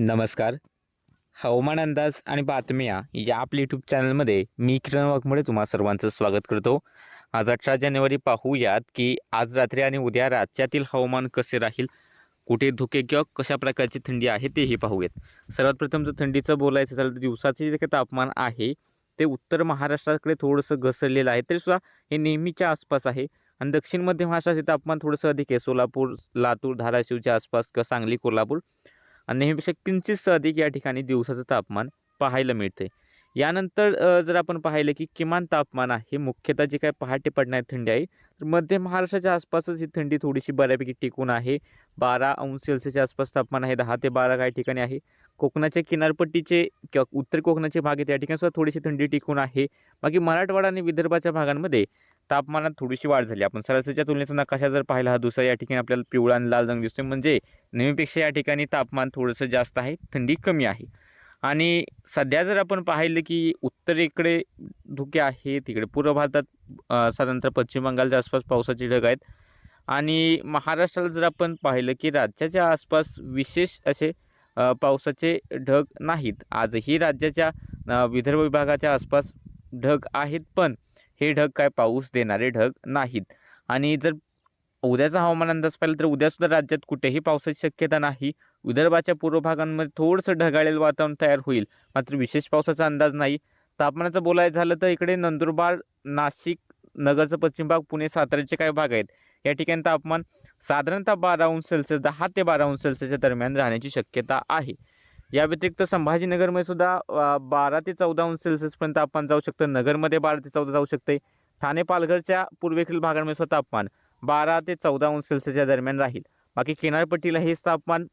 नमस्कार. हवामान अंदाज आणि बातम्या या आपल्या यूट्यूब चॅनलमध्ये मी किरण वाघमुळे तुम्हा सर्वांचं स्वागत करतो. आज अठरा जानेवारी पाहूयात की आज रात्री आणि उद्या राज्यातील हवामान कसे राहील कुठे धुके किंवा कशा प्रकारची थंडी आहे तेही पाहूयात. सर्वात प्रथम जर थंडीचं बोलायचं झालं तर दिवसाचे जे काही तापमान आहे ते उत्तर महाराष्ट्राकडे थोडंसं घसरलेलं आहे तरीसुद्धा हे नेहमीच्या आसपास आहे. आणि दक्षिण मध्य महाराष्ट्राचे तापमान थोडंसं अधिक आहे सोलापूर लातूर धाराशिवच्या आसपास किंवा सांगली कोल्हापूर. आणि नेहमीपेक्षा किंचितसं अधिक या ठिकाणी दिवसाचं तापमान पाहायला मिळते यानंतर जर आपण पाहिलं की किमान तापमान आहे मुख्यतः जे काय पहाटे पडणारी थंडी आहे तर मध्य महाराष्ट्राच्या आसपासच ही थंडी थोडीशी बऱ्यापैकी टिकून आहे. बारा अंश सेल्सिअसच्या आसपास तापमान आहे. दहा ते बारा काही ठिकाणी आहे. कोकणाच्या किनारपट्टीचे किंवा उत्तर कोकणाचे भाग आहेत या ठिकाणी सुद्धा थोडीशी थंडी टिकून आहे. बाकी मराठवाडा आणि विदर्भाच्या भागांमध्ये तापमानात थोडीशी वाढ झाली. आपण सरासरीच्या तुलनेचा नकाशा जर पाहिला हा दुसरा या ठिकाणी आपल्याला पिवळा आणि लाल रंग दिसतोय. म्हणजे नेहमीपेक्षा या ठिकाणी तापमान थोडंसं जास्त आहे. थंडी कमी आहे. आणि सध्या जर आपण पाहिलं की उत्तरेकडे धुके आहे तिकडे पूर्व भारतात साधारणतः पश्चिम बंगालच्या आसपास पावसाचे ढग आहेत. आणि महाराष्ट्राला जर आपण पाहिलं की राज्याच्या आसपास विशेष असे पावसाचे ढग नाहीत. आजही राज्याच्या विदर्भ विभागाच्या आसपास ढग आहेत पण हे ढग काय पाऊस देणारे ढग नाहीत. आणि जर उद्याचा हवामान अंदाज पाहिला तर उद्यासुद्धा राज्यात कुठेही पावसाची शक्यता नाही. विदर्भाच्या पूर्व भागांमध्ये थोडंसं ढगाळेल वातावरण तयार होईल मात्र विशेष पावसाचा अंदाज नाही. तापमानाचं बोलायचं झालं तर इकडे नंदुरबार नाशिक नगरचा पश्चिम भाग पुणे साताऱ्याचे काही भाग आहेत. या ठिकाणी तापमान साधारणतः बारा अंश सेल्सिअस दहा ते बारा अंश सेल्सिअसच्या दरम्यान राहण्याची शक्यता आहे. या व्यतिरिक्त संभाजीनगरमध्ये सुद्धा बारा ते चौदा अंश सेल्सिअसपर्यंत तापमान जाऊ शकतं. नगरमध्ये बारा ते चौदा जाऊ शकते ठाणे पालघरच्या पूर्वेकडील भागांमध्ये सुद्धा तापमान बारा ते चौदा अंश सेल्सिअसच्या दरम्यान राहील. बाकी किनारपट्टीला हेच तापमान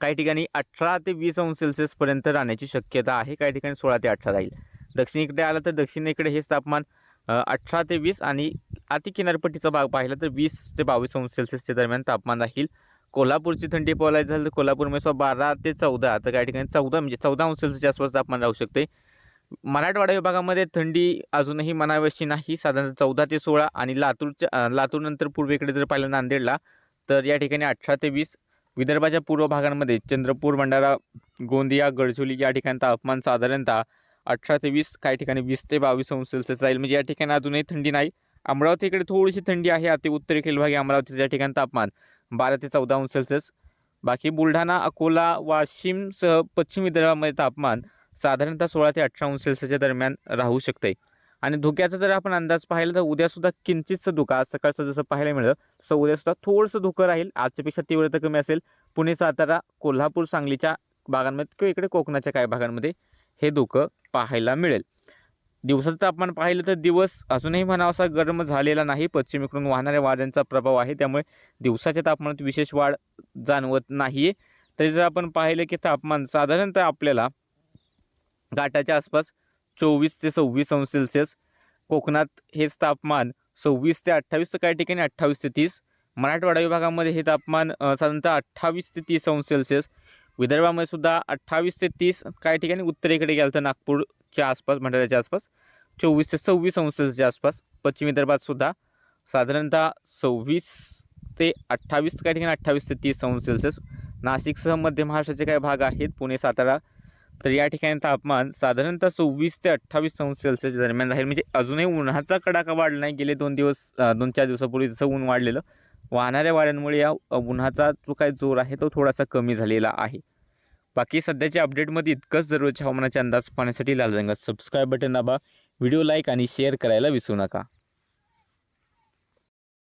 काही ठिकाणी अठरा ते वीस अंश सेल्सिअसपर्यंत राहण्याची शक्यता आहे. काही ठिकाणी सोळा ते अठरा राहील. दक्षिणेकडे आलं तर दक्षिणेकडे हेच तापमान अठरा ते वीस आणि अति किनारपट्टीचा भाग पाहिला तर वीस ते बावीस अंश सेल्सिअसच्या दरम्यान तापमान राहील. कोल्हापूरची थंडी बोलायचं झालं तर कोल्हापूरमध्ये बारा ते चौदा तर काही ठिकाणी चौदा म्हणजे चौदा अंश सेल्सिअसच्या आसपास तापमान राहू शकते. मराठवाडा विभागामध्ये थंडी अजूनही मनावशी नाही. साधारण चौदा ते सोळा आणि लातूरच्या लातूरनंतर पूर्वेकडे जर पाहिलं नांदेडला तर या ठिकाणी अठरा ते वीस. विदर्भाच्या पूर्व भागांमध्ये चंद्रपूर भंडारा गोंदिया गडचोली या ठिकाणी तापमान साधारणतः अठरा ते वीस काही ठिकाणी वीस ते बावीस अंश सेल्सिअस राहील. म्हणजे या ठिकाणी अजूनही थंडी नाही. अमरावतीकडे थोडीशी थंडी आहे. अति उत्तरेकडील भागी अमरावतीच्या ठिकाणी तापमान बारा ते चौदा अंश सेल्सिअस. बाकी बुलढाणा अकोला वाशिमसह पश्चिम विदर्भामध्ये तापमान साधारणतः सोळा ते अठरा अंश सेल्सिअसच्या दरम्यान राहू शकते आणि धुक्याचा जर आपण अंदाज पाहिला तर उद्यासुद्धा किंचितचं धुकं आज सकाळचं जसं पाहायला मिळतं तसं उद्यासुद्धा थोडंसं धुकं राहील. आजच्यापेक्षा तीव्रता कमी असेल. पुणे सातारा कोल्हापूर सांगलीच्या भागांमध्ये किंवा इकडे कोकणाच्या काही भागांमध्ये हे धुकं पाहायला मिळेल. दिवसाचं तापमान पाहिलं तर दिवस अजूनही म्हणावासा गरम झालेला नाही. पश्चिमेकडून वाहणाऱ्या वाऱ्यांचा प्रभाव आहे. त्यामुळे दिवसाच्या तापमानात विशेष वाढ जाणवत नाही आहे तरी जर आपण पाहिलं की तापमान साधारणतः आपल्याला घाटाच्या आसपास चोवीस ते सव्वीस अंश सेल्सिअस. कोकणात हेच तापमान सव्वीस ते अठ्ठावीस तर काही ठिकाणी अठ्ठावीस ते तीस. मराठवाडा विभागामध्ये हे तापमान साधारणतः अठ्ठावीस ते तीस अंश सेल्सिअस. विदर्भामध्ये सुद्धा अठ्ठावीस ते तीस काही ठिकाणी उत्तरेकडे गेलं तर नागपूरच्या आसपास भंडाऱ्याच्या आसपास. चोवीस ते सव्वीस अंश सेल्सिअसच्या आसपास. पश्चिम विदर्भात सुद्धा साधारणतः सव्वीस ते अठ्ठावीस काही ठिकाणी अठ्ठावीस ते तीस अंश सेल्सिअस. नाशिकसह मध्य महाराष्ट्राचे काही भाग आहेत. पुणे सातारा तर या ठिकाणी तापमान साधारणतः सव्वीस ते अठ्ठावीस अंश सेल्सिअस दरम्यान राहील. म्हणजे अजूनही उन्हाचा कडाका वाढला नाही. गेले दोन दिवस दोन चार दिवसापूर्वी जसं ऊन वाढलेलं वाहणाऱ्या वाऱ्यांमुळे या उन्हाचा जो काही जोर आहे तो थोडासा कमी झालेला आहे. बाकी सध्याच्या अपडेटमध्ये इतकंच दररोजच्या हवामानाचे अंदाज पाहण्यासाठी लाल रंगात सबस्क्राईब बटन दाबा. व्हिडिओ लाईक आणि शेअर करायला विसरू नका.